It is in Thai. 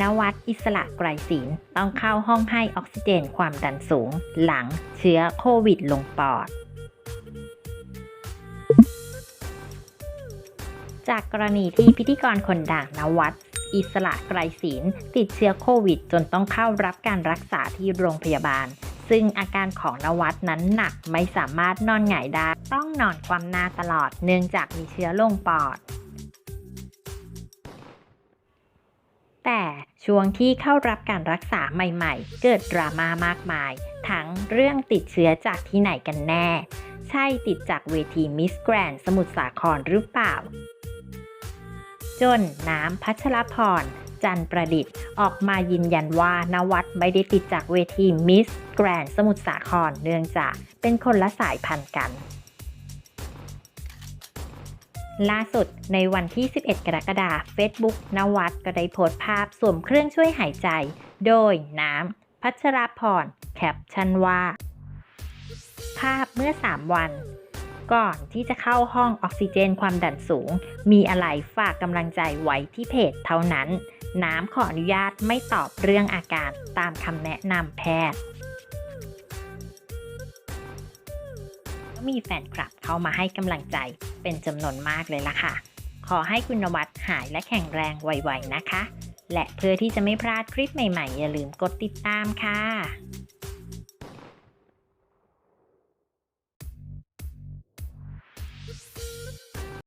นวัดอิสระไกรศิลต้องเข้าห้องให้ออกซิเจนความดันสูง หลังเชื้อโควิดลงปอด จากกรณีที่พิธีกรคนดังนวัดอิสระไกรศิลติดเชื้อโควิด จนต้องเข้ารับการรักษาที่โรงพยาบาล ซึ่งอาการของนวัดนั้นหนักไม่สามารถนอนหงายได้ ต้องนอนความหน้าตลอดเนื่องจากมีเชื้อลงปอด แต่ช่วงที่เข้ารับการรักษาใหม่ๆ เกิดดราม่ามากมาย ทั้งเรื่องติดเชื้อจากที่ไหนกันแน่ ใช่ติดจากเวทีมิสแกรนสมุทรสาครหรือเปล่า จนน้ำพัชรพรจันประดิษฐ์ออกมายืนยันว่านวัดไม่ได้ติดจากเวทีมิสแกรนสมุทรสาครเนื่องจากเป็นคนละสายพันธุ์กัน ล่าสุดในวันที่ 11 กรกฎาคม Facebook นวัดก็ได้โพสต์ภาพสวมเครื่องช่วยหายใจ โดยน้ำพัชรพรแคปชั่นว่า ภาพเมื่อ 3 วัน ก่อนที่จะเข้าห้องออกซิเจนความดันสูง มีอะไรฝากกำลังใจไว้ที่เพจเท่านั้น น้ำขออนุญาตไม่ตอบเรื่องอาการตามคำแนะนำแพทย์ก็มีแฟนคลับเข้ามาให้กำลังใจ เป็นจำนวนมากเลยล่ะค่ะ ขอให้คุณนวัตหายและแข็งแรงไวๆนะคะ และเพื่อที่จะไม่พลาดคลิปใหม่ๆ อย่าลืมกดติดตามค่ะ